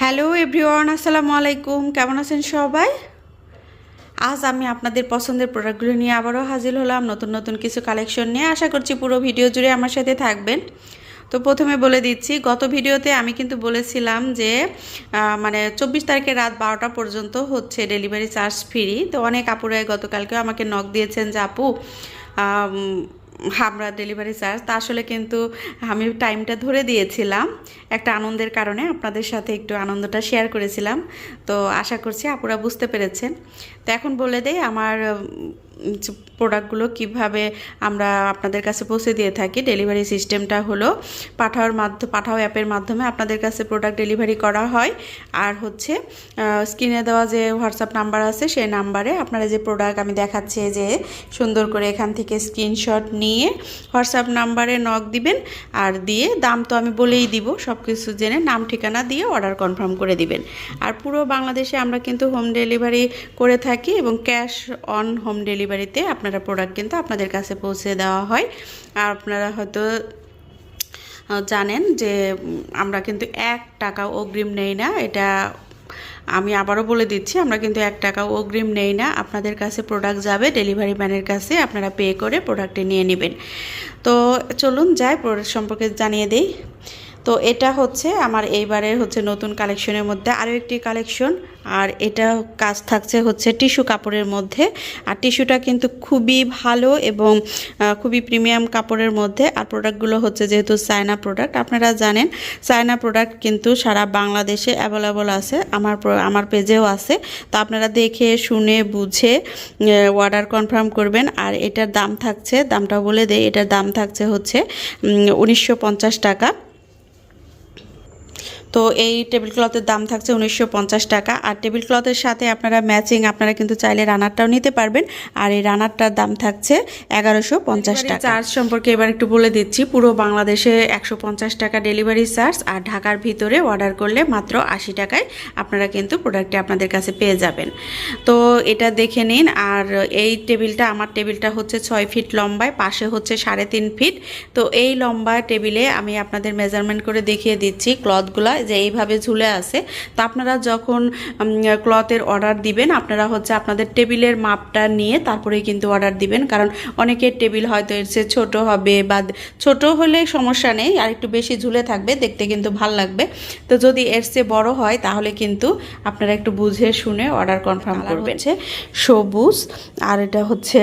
Hello everyone, আসসালামু আলাইকুম। কেমন আছেন সবাই? আজ আমি আপনাদের পছন্দের প্রোডাক্টগুলো নিয়ে আবারও হাজির হলাম। নতুন নতুন কিছু কালেকশন নিয়ে আশা করছি পুরো ভিডিও জুড়ে আমার সাথে থাকবেন। তো প্রথমে বলে দিচ্ছি, গত ভিডিওতে আমি কিন্তু বলেছিলাম যে মানে চব্বিশ তারিখের রাত বারোটা পর্যন্ত হচ্ছে ডেলিভারি চার্জ ফ্রি। তো অনেক আপুরাই গতকালকেও আমাকে নক দিয়েছেন যে, আপু আমরা ডেলিভারি চার্জ তা আসলে কিন্তু আমি টাইমটা ধরে দিয়েছিলাম। একটা আনন্দের কারণে আপনাদের সাথে একটু আনন্দটা শেয়ার করেছিলাম। তো আশা করছি আপুরা বুঝতে পেরেছেন। তো এখন বলে দেই, আমার প্রোডাক্টগুলো কীভাবে আমরা আপনাদের কাছে পৌঁছে দিয়ে থাকি ডেলিভারি সিস্টেমটা হলো পাঠাওয়ার মাধ্যমে পাঠাও অ্যাপের মাধ্যমে আপনাদের কাছে প্রোডাক্ট ডেলিভারি করা হয়। আর হচ্ছে স্ক্রিনে দেওয়া যে হোয়াটসঅ্যাপ নাম্বার আছে, সেই নাম্বারে আপনারা যে প্রোডাক্ট আমি দেখাচ্ছি যে সুন্দর করে এখান থেকে স্ক্রিনশট নিয়ে হোয়াটসঅ্যাপ নাম্বারে নক দিবেন আর দিয়ে দাম তো আমি বলেই দিব সব কিছু জেনে নাম ঠিকানা দিয়ে অর্ডার কনফার্ম করে দিবেন। আর পুরো বাংলাদেশে আমরা কিন্তু হোম ডেলিভারি করে থাকি এবং ক্যাশ অন হোম ডেলিভারিতে আপনারা প্রোডাক্ট কিন্তু আপনাদের কাছে পৌঁছে দেওয়া হয়। আর আপনারা হয়তো জানেন যে আমরা কিন্তু এক টাকা অগ্রিম নেই না, এটা আমি আবারও বলে দিচ্ছি, আমরা কিন্তু এক টাকা অগ্রিম নেই না, আপনাদের কাছে প্রোডাক্ট যাবে ডেলিভারি ম্যানের কাছে আপনারা পে করে প্রোডাক্টটি নিয়ে নেবেন। তো চলুন যাই প্রোডাক্ট সম্পর্কে জানিয়ে দিই। তো এটা হচ্ছে আমার এইবারের হচ্ছে নতুন কালেকশনের মধ্যে আরও একটি কালেকশন। আর এটা কাজ থাকছে হচ্ছে টিস্যু কাপড়ের মধ্যে। আর টিস্যুটা কিন্তু খুবই ভালো এবং খুবই প্রিমিয়াম কাপড়ের মধ্যে। আর প্রোডাক্টগুলো হচ্ছে যেহেতু চায়না প্রোডাক্ট, আপনারা জানেন চায়না প্রোডাক্ট কিন্তু সারা বাংলাদেশে অ্যাভেলেবল আছে, আমার আমার পেজেও আছে। তো আপনারা দেখে, শুনে, বুঝে অর্ডার কনফার্ম করবেন। আর এটার দাম থাকছে দামটা বলে দেয় এটার দাম থাকছে হচ্ছে উনিশশো পঞ্চাশ টাকা। তো এই টেবিল ক্লথের দাম থাকছে উনিশশো পঞ্চাশ টাকা। আর টেবিল ক্লথের সাথে আপনারা ম্যাচিং আপনারা কিন্তু চাইলে রানারটাও নিতে পারবেন। আর এই রানারটার দাম থাকছে এগারোশো পঞ্চাশ টাকা। চার্জ সম্পর্কে এবার একটু বলে দিচ্ছি পুরো বাংলাদেশে একশো পঞ্চাশ টাকা ডেলিভারি চার্জ আর ঢাকার ভিতরে অর্ডার করলে মাত্র আশি টাকায় আপনারা কিন্তু প্রোডাক্টটি আপনাদের কাছে পেয়ে যাবেন। তো এটা দেখে নিন আর এই টেবিলটা আমার টেবিলটা হচ্ছে ছয় ফিট লম্বায় পাশে হচ্ছে সাড়ে তিন ফিট তো এই লম্বা টেবিলে আমি আপনাদের মেজারমেন্ট করে দেখিয়ে দিচ্ছি ক্লথগুলা যে এইভাবে ঝুলে আছে তো আপনারা যখন ক্লথের অর্ডার দিবেন আপনারা হচ্ছে আপনাদের টেবিলের মাপটা নিয়ে তারপরেই কিন্তু অর্ডার দিবেন। কারণ অনেকের টেবিল হয়তো এর চেয়ে ছোট হবে বা ছোট হলে সমস্যা নেই আর একটু বেশি ঝুলে থাকবে দেখতে কিন্তু ভালো লাগবে। তো যদি এর চেয়ে বড় হয় তাহলে কিন্তু আপনারা একটু বুঝে শুনে অর্ডার কনফার্ম করবেন। হচ্ছে সবুজ আর এটা হচ্ছে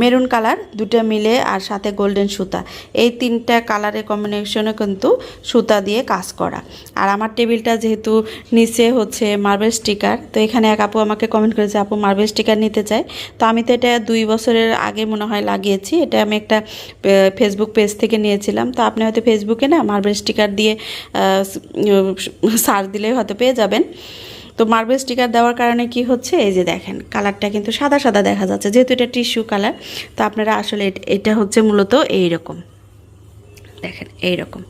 মেরুন কালার দুটো মিলে আর সাথে গোল্ডেন সুতা। এই তিনটা কালারের কম্বিনেশনে কিন্তু সুতা দিয়ে কাজ করা। আর আমার টেবিলটা যেহেতু নিচে হচ্ছে মার্বেল স্টিকার তো এখানে এক আপু আমাকে কমেন্ট করেছে, আপু মার্বেল স্টিকার নিতে চায় তো আমি তো এটা দুই বছরের আগে মনে হয় লাগিয়েছি। এটা আমি একটা ফেসবুক পেজ থেকে নিয়েছিলাম। তো আপনি হয়তো ফেসবুকে না মার্বেল স্টিকার দিয়ে সার দিলে হয়তো পেয়ে যাবেন। তো মার্বেল স্টিকার দেওয়ার কারণে কি হচ্ছে? এই যে দেখেন কালারটা কিন্তু সাদা সাদা দেখা যাচ্ছে। যেহেতু এটা টিস্যু কালার তো আপনারা আসলে এট- হচ্ছে মূলত এই রকম দেখেন এই রকম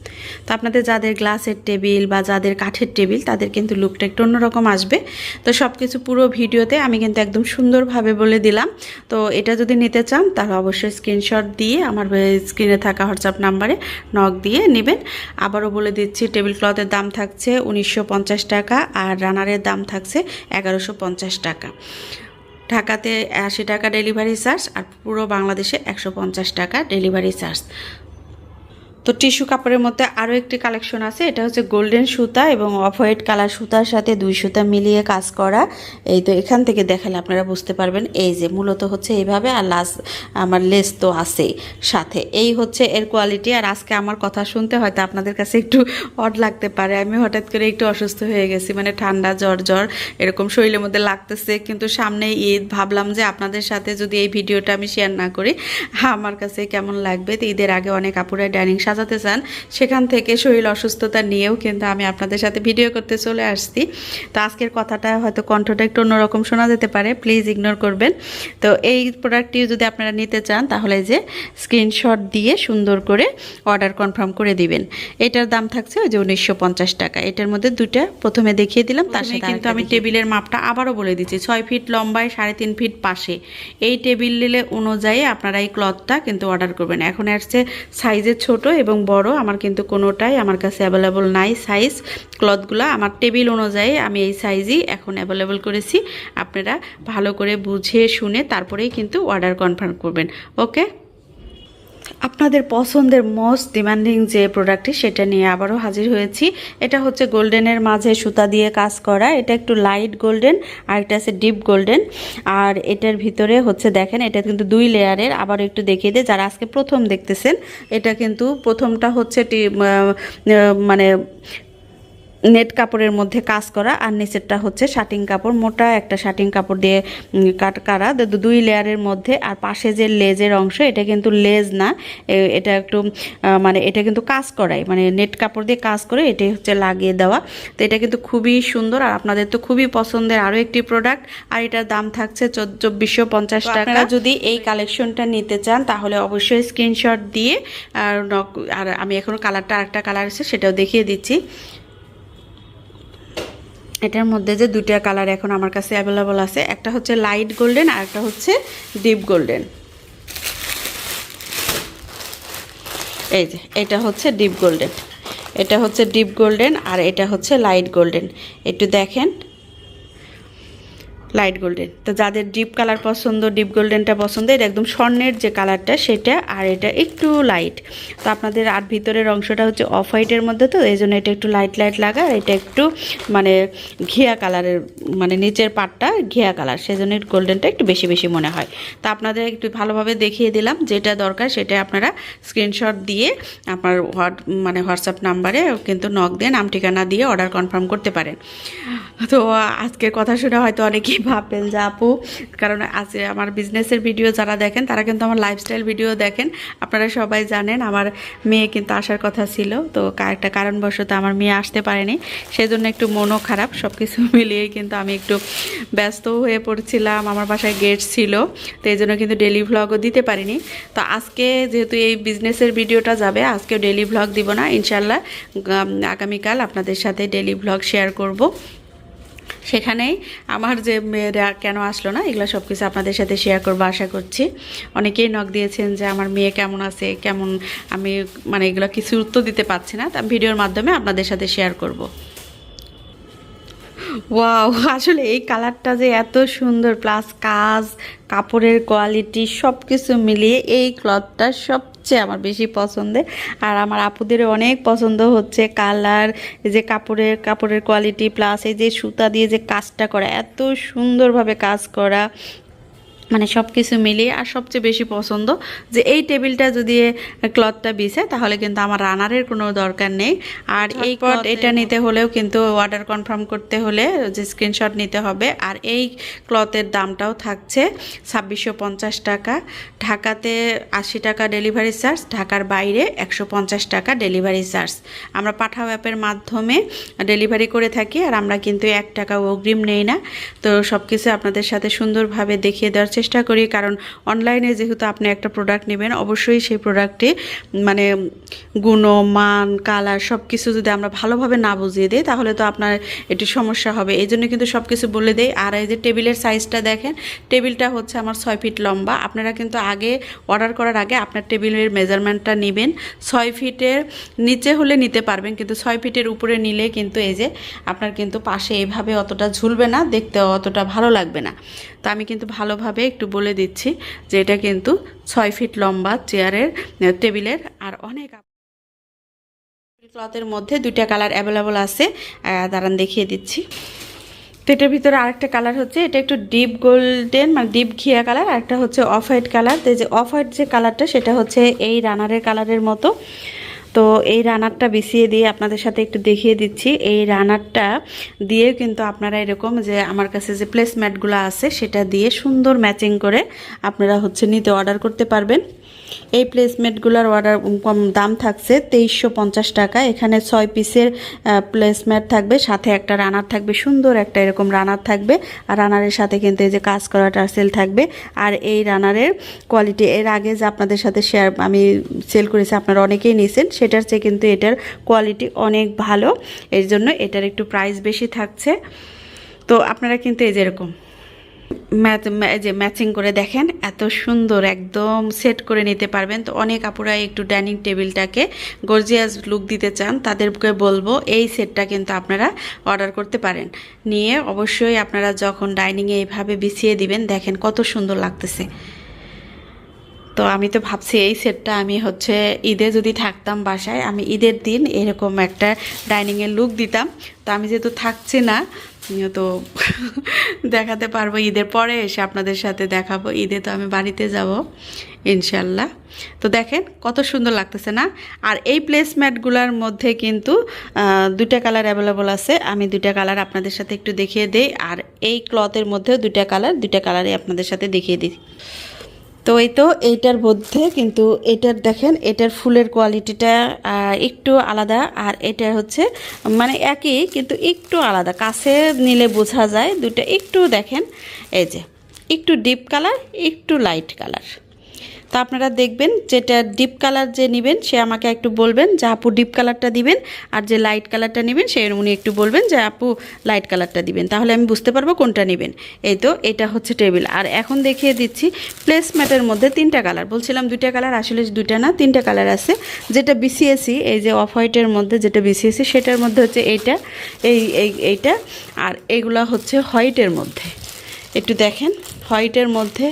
তো আপনাদের যাদের গ্লাসের টেবিল বা যাদের কাঠের টেবিল, তাদের কিন্তু লুকটা একটু অন্যরকম আসবে। তো সব কিছু পুরো ভিডিওতে আমি কিন্তু একদম সুন্দরভাবে বলে দিলাম। তো এটা যদি নিতে চান, তাহলে অবশ্যই স্ক্রিনশট দিয়ে আমার স্ক্রিনে থাকা হোয়াটসঅ্যাপ নাম্বারে নক দিয়ে নেবেন। আবারও বলে দিচ্ছি টেবিল ক্লথের দাম থাকছে উনিশশো পঞ্চাশ টাকা আর রানারের দাম থাকছে এগারোশো টাকা। ঢাকাতে আশি টাকা ডেলিভারি চার্জ আর পুরো বাংলাদেশে একশো পঞ্চাশ টাকা ডেলিভারি চার্জ। তো টিস্যু কাপড়ের মধ্যে আরও একটি কালেকশন আছে, এটা হচ্ছে গোল্ডেন সুতা এবং অফ হোয়াইট কালার সুতার সাথে দুই সুতা মিলিয়ে কাজ করা। এই তো এখান থেকে দেখালে আপনারা বুঝতে পারবেন, এই যে মূলত হচ্ছে এইভাবে আর লাস আমার লেস তো আছেই সাথে। এই হচ্ছে এর কোয়ালিটি আর আজকে আমার কথা শুনতে হয়তো আপনাদের কাছে একটু অড লাগতে পারে। আমি হঠাৎ করে একটু অসুস্থ হয়ে গেছি মানে ঠান্ডা, জ্বর জ্বর, এরকম শরীরের মধ্যে লাগতেছে। কিন্তু সামনে ঈদ, ভাবলাম যে আপনাদের সাথে যদি এই ভিডিওটা আমি শেয়ার না করি, আমার কাছে কেমন লাগবে? তো ঈদের আগে অনেক আপুরা ডাইনিং সাজাতে চান সেখান থেকে শরীর অসুস্থতা নিয়েও কিন্তু আমি আপনাদের সাথে ভিডিও করতে চলে আসছি। তো আজকের কথাটা হয়তো কণ্ঠটা একটু অন্যরকম শোনা যেতে পারে প্লিজ ইগনোর করবেন। তো এই প্রোডাক্টটি যদি আপনারা নিতে চান তাহলে যে স্ক্রিনশট দিয়ে সুন্দর করে অর্ডার কনফার্ম করে দিবেন। এটার দাম থাকছে ওই যে উনিশশো পঞ্চাশ টাকা। এটার মধ্যে দুইটা প্রথমে দেখিয়ে দিলাম তার সাথে কিন্তু আমি টেবিলের মাপটা আবারও বলে দিচ্ছি ছয় ফিট লম্বায় সাড়ে তিন ফিট পাশে। এই টেবিল নিলে অনুযায়ী আপনারা এই ক্লথটা কিন্তু অর্ডার করবেন। এখন আসছে সাইজের ছোট এবং বড়, আমার কিন্তু কোনোটাই আমার কাছে অ্যাভেলেবল নাই। সাইজ ক্লথগুলো আমার টেবিল অনুযায়ী আমি এই সাইজই এখন অ্যাভেলেবল করেছি। আপনারা ভালো করে বুঝে শুনে তারপরেই কিন্তু অর্ডার কনফার্ম করবেন। ওকে আপনাদের পছন্দের মোস্ট ডিমান্ডিং যে প্রোডাক্টটি সেটা নিয়ে আবারও হাজির হয়েছি। এটা হচ্ছে গোল্ডেনের মাঝে সুতা দিয়ে কাজ করা। এটা একটু লাইট গোল্ডেন আর একটা আছে ডিপ গোল্ডেন আর এটার ভিতরে হচ্ছে দেখেন, এটা কিন্তু দুই লেয়ারের। আবার একটু দেখিয়ে দেয় যারা আজকে প্রথম দেখতেছেন, এটা কিন্তু প্রথমটা হচ্ছে মানে নেট কাপড়ের মধ্যে কাজ করা আর নিচেরটা হচ্ছে শাটিং কাপড়। মোটা একটা শাটিং কাপড় দিয়ে কাট করা দুই লেয়ারের মধ্যে আর পাশে যে লেজের অংশ এটা কিন্তু লেজ না। এটা একটু মানে এটা কিন্তু কাজ করাই মানে নেট কাপড় দিয়ে কাজ করে এটাই হচ্ছে লাগিয়ে দেওয়া। তো এটা কিন্তু খুবই সুন্দর আর আপনাদের তো খুবই পছন্দের আরও একটি প্রোডাক্ট আর এটার দাম থাকছে চব্বিশশো পঞ্চাশ টাকা। যদি এই কালেকশনটা নিতে চান তাহলে অবশ্যই স্ক্রিনশট দিয়ে আর নক- আর আমি এখন কালারটা আরেকটা কালার আছে সেটাও দেখিয়ে দিচ্ছি। এটার মধ্যে যে দুটা কালার এখন আমার কাছে অ্যাভেলেবল আছে, একটা হচ্ছে লাইট গোল্ডেন আর একটা হচ্ছে ডিপ গোল্ডেন এই যে, এটা হচ্ছে ডিপ গোল্ডেন এটা হচ্ছে ডিপ গোল্ডেন আর এটা হচ্ছে লাইট গোল্ডেন একটু দেখেন লাইট গোল্ডেন তো যাদের ডিপ কালার পছন্দ ডিপ গোল্ডেনটা পছন্দ, এটা একদম স্বর্ণের যে কালারটা সেটা আর এটা একটু লাইট তো আপনাদের আর ভিতরের অংশটা হচ্ছে অফ হোয়াইটের মধ্যে, তো এই জন্য এটা একটু লাইট লাইট লাগা, আর এটা একটু মানে ঘিয়া কালারের মানে নিচের পাটটা ঘিয়া কালার সেজন্য গোল্ডেনটা একটু বেশি বেশি মনে হয়। তো আপনাদের একটু ভালোভাবে দেখিয়ে দিলাম, যেটা দরকার সেটা আপনারা স্ক্রিনশট দিয়ে আপনার হোয়াট মানে হোয়াটসঅ্যাপ নাম্বারে কিন্তু নক দিয়ে নাম ঠিকানা দিয়ে অর্ডার কনফার্ম করতে পারেন। তো আজকের কথা শুনে হয়তো অনেকেই ভাববেন যে আপু, কারণ আজ আমার বিজনেসের ভিডিও যারা দেখেন, তারা কিন্তু আমার লাইফস্টাইল ভিডিও দেখেন। আপনারা সবাই জানেন, আমার মেয়ে কিন্তু আসার কথা ছিল, তো একটা কারণবশত আমার মেয়ে আসতে পারেনি। সেজন্য একটু মনও খারাপ সব কিছু মিলিয়ে কিন্তু আমি একটু ব্যস্ত হয়ে পড়ছিলাম, আমার বাসায় গেট ছিল, তো এই জন্য কিন্তু ডেলি ভ্লগও দিতে পারিনি। তো আজকে যেহেতু এই বিজনেসের ভিডিওটা যাবে, আজকেও ডেলি ভ্লগ দিব না ইনশাল্লাহ আগামীকাল আপনাদের সাথে ডেলি ভ্লগ শেয়ার করব। সেখানেই আমার যে মেয়েরা কেন আসলো না, এগুলো সব কিছু আপনাদের সাথে শেয়ার করব, আশা করছি। অনেকেই নক দিয়েছেন যে, আমার মেয়ে কেমন আছে? কেমন? আমি মানে এগুলো কিছু উত্তর দিতে পারছি না, তা ভিডিওর মাধ্যমে আপনাদের সাথে শেয়ার করব। ওয়াও আসলে এই কালারটা যে এত সুন্দর প্লাস কাজ, কাপড়ের কোয়ালিটি সব কিছু মিলিয়ে এই ক্লথটা সবচেয়ে আমার বেশি পছন্দের। আর আমার আপুদের অনেক পছন্দ হচ্ছে কালার, এই যে কাপড়ের কাপড়ের কোয়ালিটি প্লাস এই যে সুতা দিয়ে যে কাজটা করা, এত সুন্দরভাবে কাজ করা। মানে সব কিছু মিলিয়ে আর সবচেয়ে বেশি পছন্দ যে এই টেবিলটা যদি ক্লথটা বিছে তাহলে কিন্তু আমার রানারের কোনো দরকার নেই। আর এই ক্লথ এটা নিতে হলেও কিন্তু অর্ডার কনফার্ম করতে হলে যে স্ক্রিনশট নিতে হবে। আর এই ক্লথের দামটাও থাকছে ছাব্বিশশো পঞ্চাশ টাকা। ঢাকাতে আশি টাকা ডেলিভারি চার্জ ঢাকার বাইরে একশো পঞ্চাশ টাকা ডেলিভারি চার্জ। আমরা পাঠাও অ্যাপের মাধ্যমে ডেলিভারি করে থাকি আর আমরা কিন্তু এক টাকা অগ্রিম নেই না। তো সব কিছু আপনাদের সাথে সুন্দরভাবে দেখিয়ে দেওয়ার চেষ্টা করি, কারণ অনলাইনে যেহেতু আপনি একটা প্রোডাক্ট নেবেন, অবশ্যই সেই প্রোডাক্টে মানে গুণ মান কালার সব কিছু যদি আমরা ভালোভাবে না বুঝিয়ে দিই, তাহলে তো আপনার একটু সমস্যা হবে। এই জন্য কিন্তু সব কিছু বলে দেই। আর এই যে টেবিলের সাইজটা দেখেন, টেবিলটা হচ্ছে আমার ছয় ফিট লম্বা। আপনারা কিন্তু আগে অর্ডার করার আগে আপনার টেবিলের মেজারমেন্টটা নেবেন। ছয় ফিটের নিচে হলে নিতে পারবেন, কিন্তু ছয় ফিটের উপরে নিলে কিন্তু এই যে আপনার কিন্তু পাশে এভাবে অতটা ঝুলবে না দেখতে অতটা ভালো লাগবে না। তো আমি কিন্তু ভালোভাবে একটু বলে দিচ্ছি যে এটা কিন্তু ছয় ফিট লম্বা চেয়ারের টেবিলের আর অনেক ক্লথের মধ্যে দুইটা কালার অ্যাভেলেবল আছে। দাঁড়ান দেখিয়ে দিচ্ছি। তো এটার ভিতরে আরেকটা কালার হচ্ছে, এটা একটু ডিপ গোল্ডেন মানে ডিপ ঘিয়া কালার, আর একটা হচ্ছে অফ হোয়াইট কালার। তো যে অফ হোয়াইট যে কালারটা, সেটা হচ্ছে এই রানারের কালারের মতো। তো এই রানারটা বিছিয়ে দিয়ে আপনাদের সাথে একটু দেখিয়ে দিচ্ছি। এই রানারটা দিয়ে কিন্তু আপনারা এরকম যে আমার কাছে যে প্লেসম্যাটগুলো আছে, সেটা দিয়ে সুন্দর ম্যাচিং করে আপনারা হচ্ছে নিতে অর্ডার করতে পারবেন। এই প্লেসমেটগুলোর অর্ডার কম দাম থাকছে তেইশশো পঞ্চাশ টাকা। এখানে ছয় পিসের প্লেসমেট থাকবে, সাথে একটা রানার থাকবে, সুন্দর একটা এরকম রানার থাকবে। আর রানারের সাথে কিন্তু এই যে কাজ করা টার্সেল থাকবে। আর এই রানারের কোয়ালিটি এর আগে যে আপনাদের সাথে শেয়ার আমি সেল করেছি, আপনারা অনেকেই নিয়েছেন সেটার চেয়ে কিন্তু এটার কোয়ালিটি অনেক ভালো। এর জন্য এটার একটু প্রাইস বেশি থাকছে। তো আপনারা কিন্তু এই যেরকম যে ম্যাচিং করে দেখেন, এত সুন্দর একদম সেট করে নিতে পারবেন। তো অনেক আপুরা একটু ডাইনিং টেবিলটাকে গর্জিয়াস লুক দিতে চান, তাদেরকে বলব এই সেটটা কিন্তু আপনারা অর্ডার করতে পারেন। নিয়ে অবশ্যই আপনারা যখন ডাইনিংয়ে এইভাবে বিছিয়ে দিবেন, দেখেন কত সুন্দর লাগতেছে। তো আমি তো ভাবছি এই সেটটা আমি হচ্ছে ঈদে যদি থাকতাম বাসায়, আমি ঈদের দিন এরকম একটা ডাইনিংয়ের লুক দিতাম। তো আমি যেহেতু থাকছি না তো দেখাতে পারব ঈদের পরে এসে আপনাদের সাথে দেখাবো। ঈদে তো আমি বাড়িতে যাব, ইনশাল্লাহ। তো দেখেন, কত সুন্দর লাগতেছে না? আর এই প্লেসম্যাটগুলোর মধ্যে কিন্তু দুটা কালার অ্যাভেলেবল আছে। আমি দুটা কালার আপনাদের সাথে একটু দেখিয়ে দিই, আর এই ক্লথের মধ্যেও দুইটা কালার দুইটা কালারই আপনাদের সাথে দেখিয়ে দিই। তো এই তো এইটার মধ্যে কিন্তু এটার দেখেন, এটার ফুলের কোয়ালিটিটা একটু আলাদা আর এটা হচ্ছে মানে একই কিন্তু একটু আলাদা। কাছে নিলে বোঝা যায় দুটা একটু দেখেন, এই যে, একটু ডিপ কালার, একটু লাইট কালার। তো আপনারা দেখবেন যেটা ডিপ কালার যে নেবেন, সে আমাকে একটু বলবেন যে, আপু ডিপ কালারটা দিবেন আর যে লাইট কালারটা নেবেন, সে উনি একটু বলবেন যে, আপু লাইট কালারটা দিবেন। তাহলে আমি বুঝতে পারব কোনটা নেবেন। এই তো, এটা হচ্ছে টেবিল আর এখন দেখিয়ে দিচ্ছি প্লেসম্যাটের মধ্যে তিনটা কালার বলছিলাম দুইটা কালার আসলে দুইটা না, তিনটা কালার আছে। যেটা বিসিএসি এই যে অফ হোয়াইটের মধ্যে যেটা বিসিএসি সেটার মধ্যে হচ্ছে এইটা, এই এই, এইটা। আর এইগুলা হচ্ছে হোয়াইটের মধ্যে। একটু দেখেন হোয়াইটের মধ্যে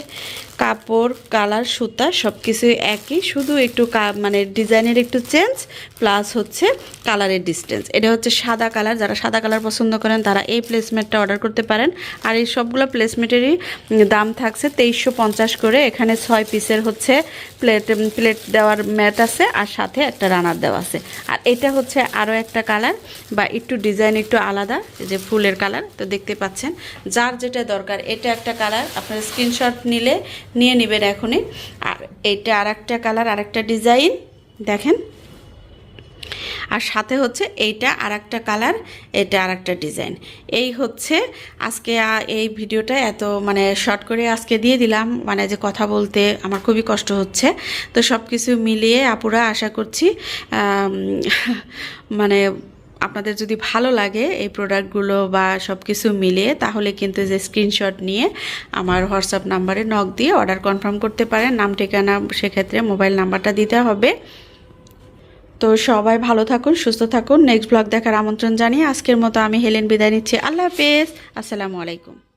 কাপড়, কালার, সুতা সব কিছু একই, শুধু একটু মানে ডিজাইনের একটু চেঞ্জ, প্লাস হচ্ছে কালারের ডিস্টেন্স। এটা হচ্ছে সাদা কালার, যারা সাদা কালার পছন্দ করেন তারা এই প্লেসমেন্টটা অর্ডার করতে পারেন। আর এই সবগুলো প্লেসমেন্টেরই দাম থাকছে তেইশশো পঞ্চাশ করে। এখানে ছয় পিসের হচ্ছে প্লেট প্লেট দেওয়ার ম্যাট আছে আর সাথে একটা রানার দেওয়া আছে। আর এটা হচ্ছে আরও একটা কালার বা একটু ডিজাইন একটু আলাদা যে ফুলের কালার, তো দেখতে পাচ্ছেন। যার যেটা দরকার, এটা একটা কালার। আপনার স্ক্রিনশট নিলে নিয়ে নেবেন এখনই। আর এটা আর একটা কালার আর একটা ডিজাইন দেখেন। আর সাথে হচ্ছে এইটা আর একটা কালার এটা আর একটা ডিজাইন এই হচ্ছে আজকে এই ভিডিওটা এত মানে শর্ট করে আজকে দিয়ে দিলাম মানে যে কথা বলতে আমার খুবই কষ্ট হচ্ছে। তো সব কিছু মিলিয়ে আপুরা আশা করছি মানে আপনাদের যদি ভালো লাগে এই প্রোডাক্টগুলো বা সব কিছু মিলিয়ে, তাহলে কিন্তু যে স্ক্রিনশট নিয়ে আমার হোয়াটসঅ্যাপ নাম্বারে নক দিয়ে অর্ডার কনফার্ম করতে পারেন। নাম, ঠিকানা সেক্ষেত্রে মোবাইল নাম্বারটা দিতে হবে। তো সবাই ভালো থাকুন, সুস্থ থাকুন। নেক্সট ব্লগ দেখার আমন্ত্রণ জানিয়ে আজকের মতো আমি হেলেন বিদায় নিচ্ছি। আল্লাহ হাফেজ। আসসালামু আলাইকুম।